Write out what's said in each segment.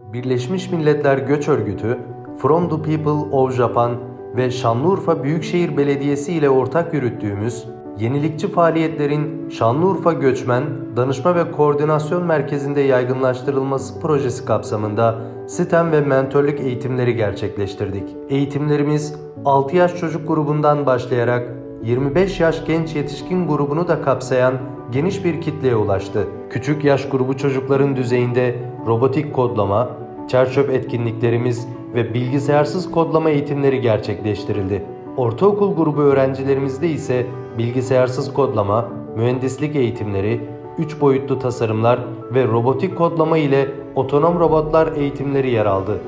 Birleşmiş Milletler Göç Örgütü, From the People of Japan ve Şanlıurfa Büyükşehir Belediyesi ile ortak yürüttüğümüz yenilikçi faaliyetlerin Şanlıurfa Göçmen Danışma ve Koordinasyon Merkezi'nde yaygınlaştırılması projesi kapsamında sistem ve mentörlük eğitimleri gerçekleştirdik. Eğitimlerimiz 6 yaş çocuk grubundan başlayarak 25 yaş genç yetişkin grubunu da kapsayan geniş bir kitleye ulaştı. Küçük yaş grubu çocukların düzeyinde robotik kodlama, çerçöp etkinliklerimiz ve bilgisayarsız kodlama eğitimleri gerçekleştirildi. Ortaokul grubu öğrencilerimizde ise bilgisayarsız kodlama, mühendislik eğitimleri, 3 boyutlu tasarımlar ve robotik kodlama ile otonom robotlar eğitimleri yer aldı.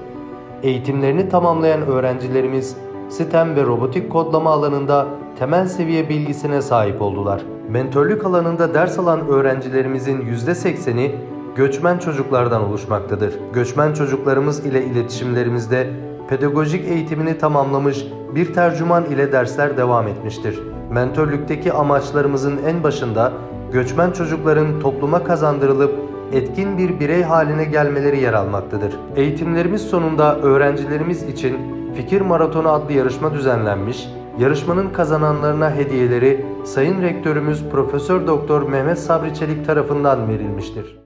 Eğitimlerini tamamlayan öğrencilerimiz sistem ve robotik kodlama alanında temel seviye bilgisine sahip oldular. Mentörlük alanında ders alan öğrencilerimizin %80'i göçmen çocuklardan oluşmaktadır. Göçmen çocuklarımız ile iletişimlerimizde pedagojik eğitimini tamamlamış bir tercüman ile dersler devam etmiştir. Mentörlükteki amaçlarımızın en başında göçmen çocukların topluma kazandırılıp etkin bir birey haline gelmeleri yer almaktadır. Eğitimlerimiz sonunda öğrencilerimiz için Fikir Maratonu adlı yarışma düzenlenmiş. Yarışmanın kazananlarına hediyeleri Sayın Rektörümüz Profesör Doktor Mehmet Sabri Çelik tarafından verilmiştir.